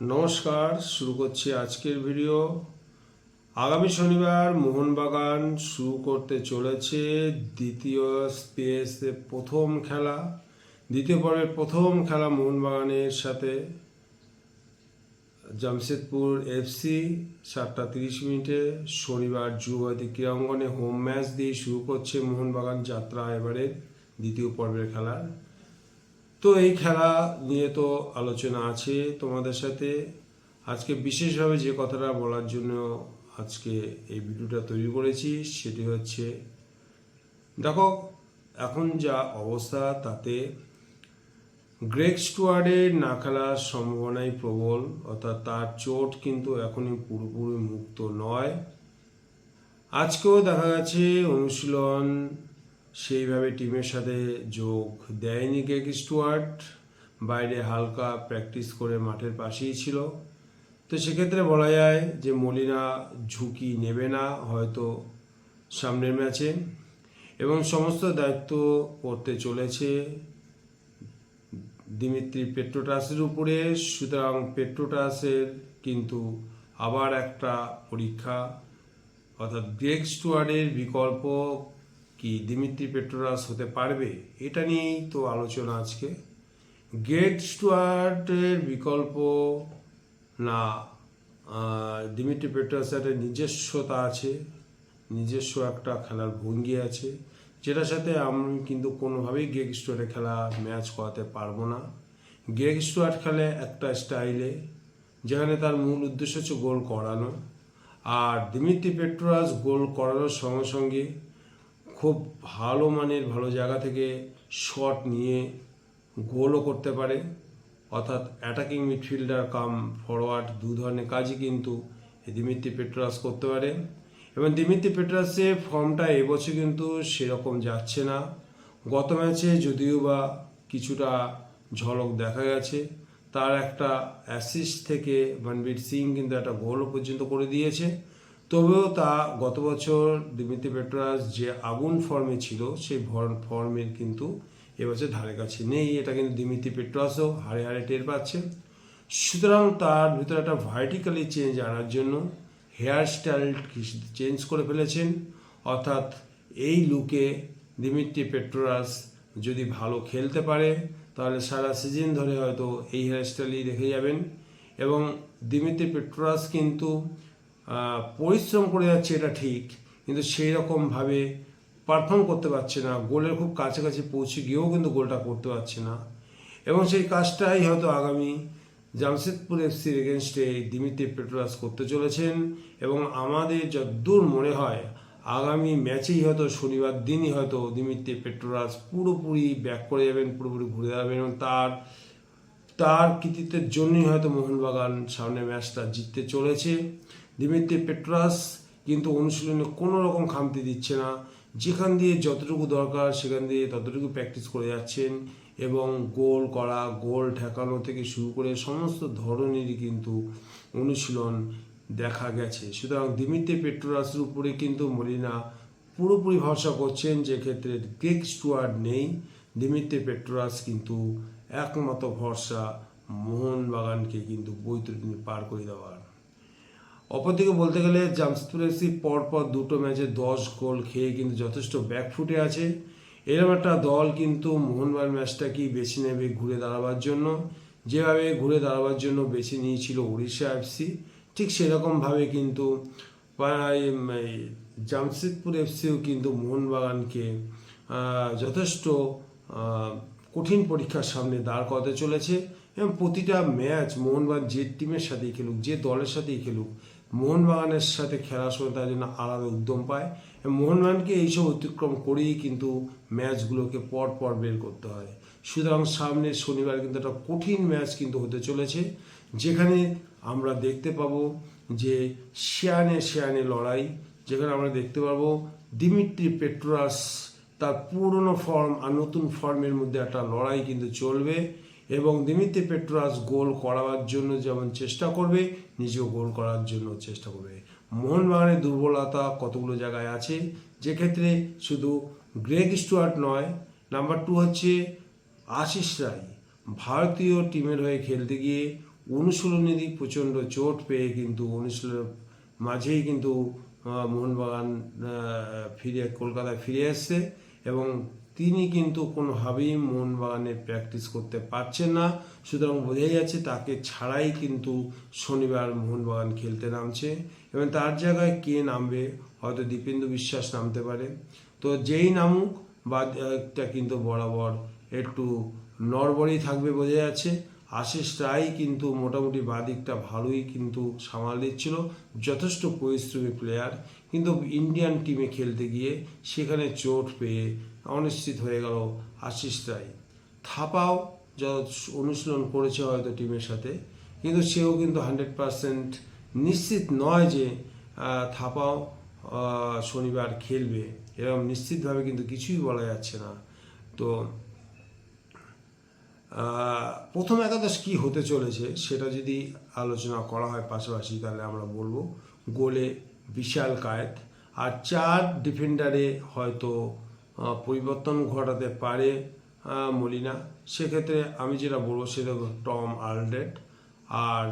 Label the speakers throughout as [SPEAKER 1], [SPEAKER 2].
[SPEAKER 1] নমস্কার, শুরু করছি আজকের ভিডিও। আগামী শনিবার মোহনবাগান শুরু করতে চলেছে দ্বিতীয় স্পেস প্রথম খেলা। দ্বিতীয় পর্বের প্রথম খেলা মোহনবাগানের সাথে। জামশেদপুর এফসি সাতটা তিরিশ মিনিটে শনিবার যুবতী ক্রীড়াঙ্গনে হোম ম্যাচ দিয়ে শুরু করছে মোহনবাগান যাত্রা এবারে দ্বিতীয় পর্বের খেলা। তো এই খেলা নিয়ে তো আলোচনা আছে তোমাদের সাথে। আজকে বিশেষভাবে যে কথাটা বলার জন্য আজকে এই ভিডিওটা তৈরি করেছি সেটি হচ্ছে, দেখো, এখন যা অবস্থা তাতে গ্রেক স্টুয়ার্ডের না খেলার সম্ভাবনাই প্রবল, অর্থাৎ তার চোট কিন্তু এখনই পুরোপুরি মুক্ত নয়। আজকেও দেখা গেছে অনুশীলন সেইভাবে টিমের সাথে যোগ দেয়নি গ্রেগ স্টুয়ার্ট। বাইরে হালকা প্র্যাকটিস করে মাঠের পাশেই ছিল। তো সেক্ষেত্রে বলা যায় যে মলিনা ঝুঁকি নেবে না, হয়তো সামনের ম্যাচে। এবং সমস্ত দায়িত্ব করতে চলেছে দিমিত্রি পেট্রোটাসের উপরে। সুতরাং পেট্রোটাসের কিন্তু আবার একটা পরীক্ষা। অর্থাৎ গ্রেগ স্টুয়ার্ডের বিকল্প কি দিমিত্রি পেট্রোরাস হতে পারবে? এটা নিয়েই তো আলোচনা আজকে। গেট স্টুয়ার্টের বিকল্প না দিমিত্রি পেট্রোরাসের নিজস্বতা আছে, নিজস্ব একটা খেলার ভঙ্গি আছে, যেটার সাথে আমি কিন্তু কোনোভাবেই গেগ স্টুয়ার্টে খেলা ম্যাচ করাতে পারব না। গেগ স্টুয়ার্ট খেলে একটা স্টাইলে, যেখানে তার মূল উদ্দেশ্য হচ্ছে গোল করানো, আর দিমিত্রি পেট্রোরাস গোল করানোর সঙ্গে সঙ্গে খুব ভালো মানের, ভালো জায়গা থেকে শট নিয়ে গোলও করতে পারে। অর্থাৎ অ্যাটাকিং মিডফিল্ডার কাম ফরওয়ার্ড দু ধরনের কাজই কিন্তু দিমিত্রি পেট্রাস করতে পারে। এবং দিমিত্রি পেট্রাসের ফর্মটা এবছর কিন্তু সেরকম যাচ্ছে না। গত ম্যাচে যদিও বা কিছুটা ঝলক দেখা গেছে, তার একটা অ্যাসিস্ট থেকে মনবীর সিং কিন্তু একটা গোলও পর্যন্ত করে দিয়েছে। তবেও তা গত বছর দিমিত্রি পেট্রাস যে আগুন ফর্মে ছিল, সেই ফর্মের কিন্তু এবছর ধারে কাছে নেই। এটা কিন্তু দিমিত্রি পেট্রাসও হারে হারে টের পাচ্ছে। সুতরাং তার ভিতরে একটা ভার্টিক্যালি চেঞ্জ আনার জন্য হেয়ার স্টাইল চেঞ্জ করে ফেলেছেন। অর্থাৎ এই লুকে দিমিত্রি পেট্রোরাস যদি ভালো খেলতে পারে, তাহলে সারা সিজন ধরে হয়তো এই হেয়ার স্টাইলই রেখে যাবেন। এবং দিমিত্রি পেট্রোরাস কিন্তু পরিশ্রম করে যাচ্ছে এটা ঠিক, কিন্তু সেই রকমভাবে পারফর্ম করতে পারছে না গোলের খুব কাছাকাছি পৌঁছে গিয়েও কিন্তু গোলটা করতে পারছে না। এবং সেই কাজটাই হয়তো আগামী জামশেদপুর এফসির এগেনস্টে দিমিত্রি পেট্রোরাস করতে চলেছেন এবং আমাদের যদ্দূর মনে হয়, আগামী ম্যাচেই হয়তো শনিবার দিনই হয়তো দিমিত্রি পেট্রোরাস পুরোপুরি ব্যাক করে যাবেন, পুরোপুরি ঘুরে দাঁড়াবেন এবং তার তার কৃতিত্বের জন্যই হয়তো মোহনবাগান সামনে ম্যাচটা জিততে চলেছে। দিমিত্রি পেট্রাস কিন্তু অনুশীলনে কোনো রকম খামতি দিচ্ছে না। যেখান দিয়ে যতটুকু দরকার সেখান দিয়ে ততটুকু প্র্যাকটিস করে যাচ্ছেন এবং গোল করা গোল ঠেকানো থেকে শুরু করে সমস্ত ধরনেরই কিন্তু অনুশীলন দেখা গেছে। সুতরাং দিমিত্রি পেট্রোরাসের উপরে কিন্তু মলিনা পুরোপুরি ভরসা করছেন যে ক্ষেত্রে গ্রেক স্টুয়ার্ড নেই। দিমিত্রি পেট্রোরাস কিন্তু একমাত্র ভরসা মোহনবাগানকে কিন্তু বৈতরণী পার করে দেওয়ার। অপরদিকে বলতে গেলে জামশেদপুর এফসি পরপর দুটো ম্যাচে দশ গোল খেয়ে কিন্তু যথেষ্ট ব্যাকফুটে আছে। এরকম একটা দল কিন্তু মোহনবাগান ম্যাচটাকেই বেছে নেবে ঘুরে দাঁড়াবার জন্য? যেভাবে ঘুরে দাঁড়াবার জন্য বেছে নিয়েছিল উড়িষ্যা এফসি ঠিক সেরকমভাবে কিন্তু জামশেদপুর এফসিও কিন্তু মোহনবাগানকে যথেষ্ট কঠিন পরীক্ষার সামনে দাঁড় করাতে চলেছে। এবং প্রতিটা ম্যাচ মোহনবাগান যে টিমের সাথেই খেলুক, যে দলের সাথেই খেলুক মোহনবাগানের সাথে খেলার সময় তার জন্য আলাদা উদ্যম পায়। মোহনবাগানকে এইসব অতিক্রম করেই কিন্তু ম্যাচগুলোকে পর পর বের করতে হয়। সুতরাং সামনে শনিবার কিন্তু একটা কঠিন ম্যাচ কিন্তু হতে চলেছে, যেখানে আমরা দেখতে পাবো যে শেয়ানে শেয়ানে লড়াই, যেখানে আমরা দেখতে পাবো দিমিত্রি পেট্রাস তার পুরনো ফর্ম আর নতুন ফর্মের মধ্যে একটা লড়াই কিন্তু চলবে। এবং দিমিত্রি পেট্রোরাস গোল করাবার জন্য যেমন চেষ্টা করবে, নিজেও গোল করার জন্য চেষ্টা করবে। মোহনবাগানের দুর্বলতা কতগুলো জায়গায় আছে? যে ক্ষেত্রে শুধু গ্রেগ স্টুয়ার্ট নয়, নাম্বার টু হচ্ছে আশিস রায়। ভারতীয় টিমের হয়ে খেলতে গিয়ে অনুশীলনেরই প্রচণ্ড চোট পেয়ে কিন্তু অনুশীলনের মাঝেই কিন্তু মোহনবাগান ফিরে, কলকাতায় ফিরে এসছে এবং তিনি কিন্তু কোনোভাবেই মোহনবাগানে প্র্যাকটিস করতে পারছেন না। সুতরাং বোঝাই যাচ্ছে তাকে ছাড়াই কিন্তু শনিবার মোহনবাগান খেলতে নামছে এবং তার জায়গায় কে নামবে হয়তো দীপেন্দু বিশ্বাস নামতে পারে। তো যেই নামুক বাদটা কিন্তু বরাবর একটু নড়বড়েই থাকবে বোঝা যাচ্ছে। আশিস রায় কিন্তু মোটামুটি বাদিকটা ভালোই কিন্তু সামাল দিচ্ছিল, যথেষ্ট পরিশ্রমী প্লেয়ার কিন্তু ইন্ডিয়ান টিমে খেলতে গিয়ে সেখানে চোট পেয়ে অনিশ্চিত হয়ে গেল আশিস রায়। থাপাও যা অনুশীলন করেছে হয়তো টিমের সাথে, কিন্তু সেও কিন্তু হান্ড্রেড পারসেন্ট নিশ্চিত নয় যে থাপাও শনিবার খেলবে। এরকম নিশ্চিতভাবে কিন্তু কিছুই বলা যাচ্ছে না। তো প্রথম একাদশ কি হতে চলেছে সেটা যদি আলোচনা করা হয় পাশাপাশি, তাহলে আমরা বলব গোলে বিশাল কায়েত আর চার ডিফেন্ডারে হয়তো পরিবর্তন ঘটাতে পারে মলিনা। সেক্ষেত্রে আমি যেটা বলব সেটা টম আলডেট আর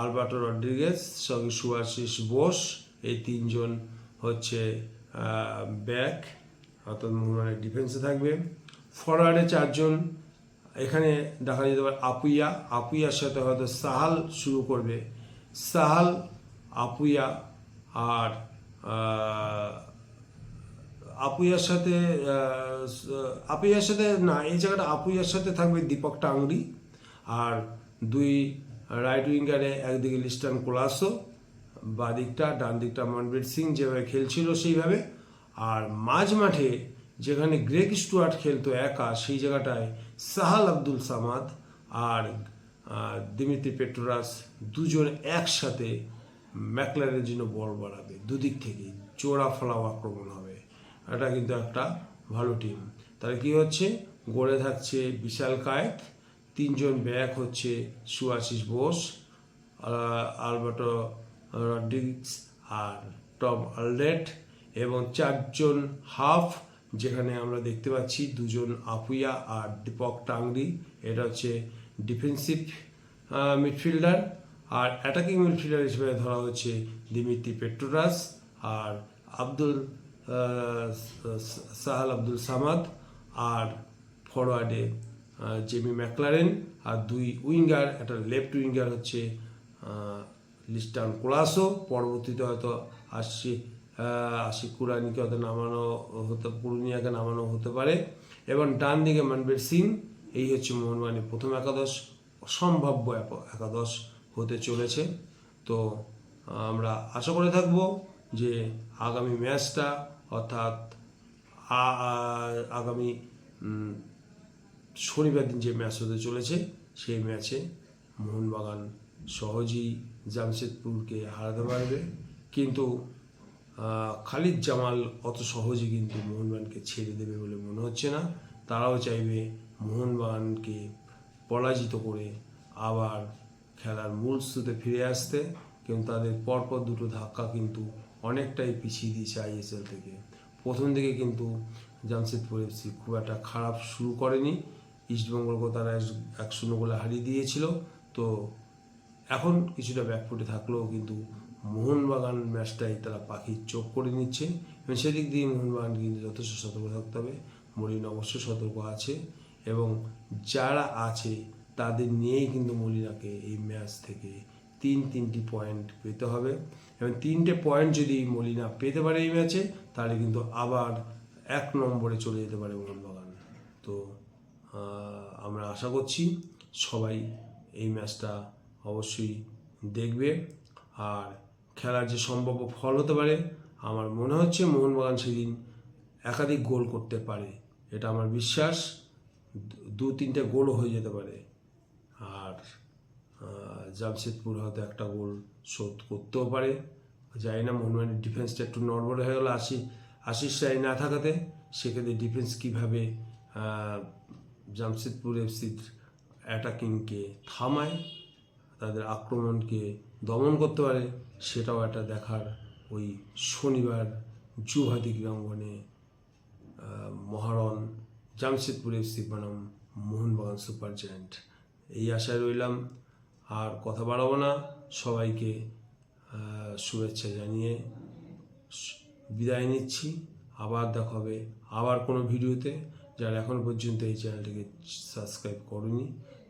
[SPEAKER 1] আলবার্টো রড্রিগেজ, সঙ্গে সুভাশিস বোস, এই তিনজন হচ্ছে ব্যাক। অর্থাৎ মোহনবাগানের ডিফেন্সে থাকবে। ফরওয়ার্ডে চারজন এখানে দেখা যেতে পারে আপুইয়া। আপুইয়ার সাথে হয়তো সাহাল শুরু করবে। সাহাল, আপুইয়া আর আপুইয়ার সাথে আপুইয়ার সাথে না, এই জায়গাটা আপুইয়ার সাথে থাকবে দীপক টাংরি আর দুই রাইট উইঙ্গারে একদিকে লিস্টান কোলাসো বা দিকটা ডান দিকটা মনবীর সিং যেভাবে খেলছিল সেইভাবে। আর মাঝ মাঠে যেখানে গ্রেগ স্টুয়ার্ট খেলতো একা, সেই জায়গাটায় সাহাল আব্দুল সামাদ আর আহ, দিমিত্রি পেট্রোরাস দুজন একসাথে ম্যাকলারের জন্য বল বাড়াবে দুদিক থেকেই চোরা ফলাও আক্রমণ হবে। এটা কিন্তু একটা ভালো টিম তাহলে কি হচ্ছে? গড়ে থাকছে বিশাল কায়েত। তিনজন ব্যাক হচ্ছে সুয়াশিস বোস আলবার্টো রড্রিগস আর টম আলডেট এবং চারজন হাফ যেখানে আমরা দেখতে পাচ্ছি দুজন আপুইয়া আর দীপক টাংরি। এটা হচ্ছে ডিফেন্সিভ মিডফিল্ডার আর অ্যাটাকিং মিডফিল্ডার হিসেবে ধরা হচ্ছে দিমিত্রি পেট্রোরাস আর আব্দুল সাহাল আব্দুল সামাদ আর ফরওয়ার্ডে জেমি ম্যাকলারেন আর দুই উইঙ্গার, একটা লেফট উইঙ্গার হচ্ছে লিস্টান কোলাসো। পরবর্তীতে হয়তো আশি আশিক কুরানিকে হয়তো নামানো হতে পুরুনিয়াকে নামানো হতে পারে। এবং ডান দিকে মানবীর সিং, এই হচ্ছে মোহনবাগানের প্রথম একাদশ, অসম্ভাব্য এপ- একাদশ হতে চলেছে। তো আমরা আশা করে থাকব যে আগামী ম্যাচটা, অর্থাৎ আগামী শনিবার দিন যে ম্যাচ হতে চলেছে, সেই ম্যাচে মোহনবাগান সহজেই জামশেদপুরকে হারাতে পারবে। কিন্তু খালিদ জামাল অত সহজে কিন্তু মোহনবাগানকে ছেড়ে দেবে বলে মনে হচ্ছে না। তারাও চাইবে মোহনবাগানকে পরাজিত করে আবার খেলার মূল স্রোতে ফিরে আসতে। কিন্তু তাদের পরপর দুটো ধাক্কা কিন্তু অনেকটাই পিছিয়ে দিয়েছে আইএসএল থেকে। প্রথম দিকে কিন্তু জামশেদপুর এফসি খুব একটা খারাপ শুরু করেনি। ইস্টবেঙ্গলকে তারা এক শূন্য গোলে হারিয়ে দিয়েছিল। তো এখন কিছুটা ব্যাকফুটে থাকলেও কিন্তু মোহনবাগান ম্যাচটাই তারা পাখির চোখ করে নিচ্ছে। এবং সেদিক দিয়ে মোহনবাগান কিন্তু যথেষ্ট সতর্ক থাকতে হবে। মলিন অবশ্যই সতর্ক আছে এবং যারা আছে, তাদের নিয়েই কিন্তু মলিনাকে এই ম্যাচ থেকে তিন, তিনটি পয়েন্ট পেতে হবে। এবং তিনটে পয়েন্ট যদি মলিনা পেতে পারে এই ম্যাচে, তাহলে কিন্তু আবার এক নম্বরে চলে যেতে পারে মোহনবাগান। তো আমরা আশা করছি সবাই এই ম্যাচটা অবশ্যই দেখবে। আর খেলার যে সম্ভাব্য ফল হতে পারে, আমার মনে হচ্ছে মোহনবাগান সেদিন একাধিক গোল করতে পারে। এটা আমার বিশ্বাস। দু- তিনটে গোলও হয়ে যেতে পারে। আর জামশেদপুর হয়তো একটা গোল শোধ করতেও পারে। জানি না, মোহনবাগানের ডিফেন্সটা একটু নড়বড়ে হয়ে গেলো। আশি আশিস রায় না থাকাতে সেক্ষেত্রে ডিফেন্স কীভাবে জামশেদপুর এফসির অ্যাটাকিংকে থামায়, তাদের আক্রমণকে দমন করতে পারে সেটাও একটা দেখার ওই শনিবার জুহাদি ক্রীড়াঙ্গনে মহারণ জামশেদপুর এফসি বনাম মোহনবাগান সুপার জায়ান্ট। এই আশায় রইলাম, আর কথা বাড়াবো না। সবাইকে শুভেচ্ছা জানিয়ে বিদায় নিচ্ছি। আবার দেখা হবে আবার কোনো ভিডিওতে। যারা এখন পর্যন্ত এই চ্যানেলটিকে সাবস্ক্রাইব করনি,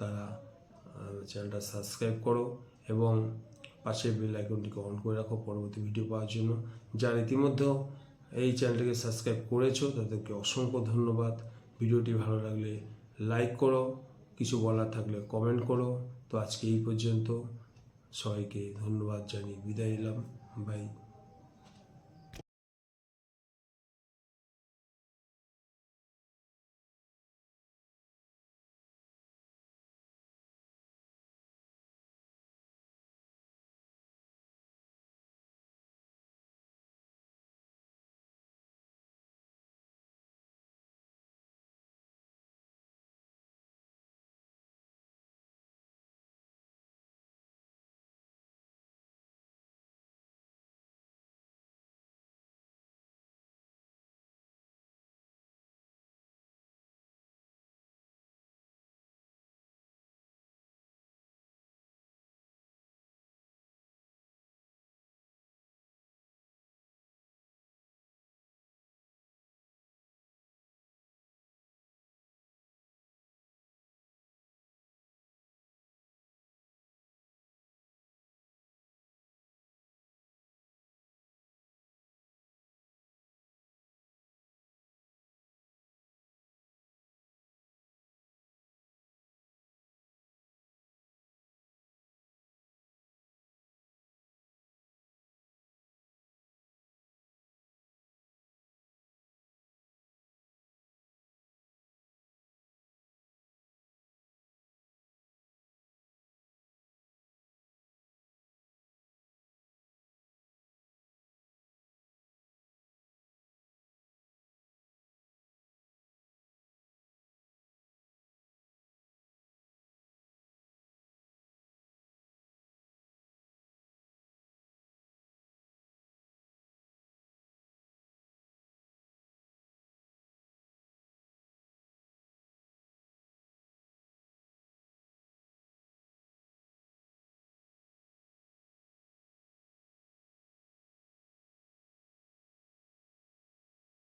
[SPEAKER 1] তারা চ্যানেলটা সাবস্ক্রাইব করো এবং পাশের বেল আইকনটিকে অন করে রাখো পরবর্তী ভিডিও পাওয়ার জন্য। যারা ইতিমধ্যে এই চ্যানেলটিকে সাবস্ক্রাইব করেছ, তাদেরকে অসংখ্য ধন্যবাদ। ভিডিওটি ভালো লাগলে লাইক করো, কিছু বলার থাকলে কমেন্ট করো। তো আজকে এই পর্যন্ত। সবাইকে ধন্যবাদ জানিয়ে বিদায় নিলাম। বাই।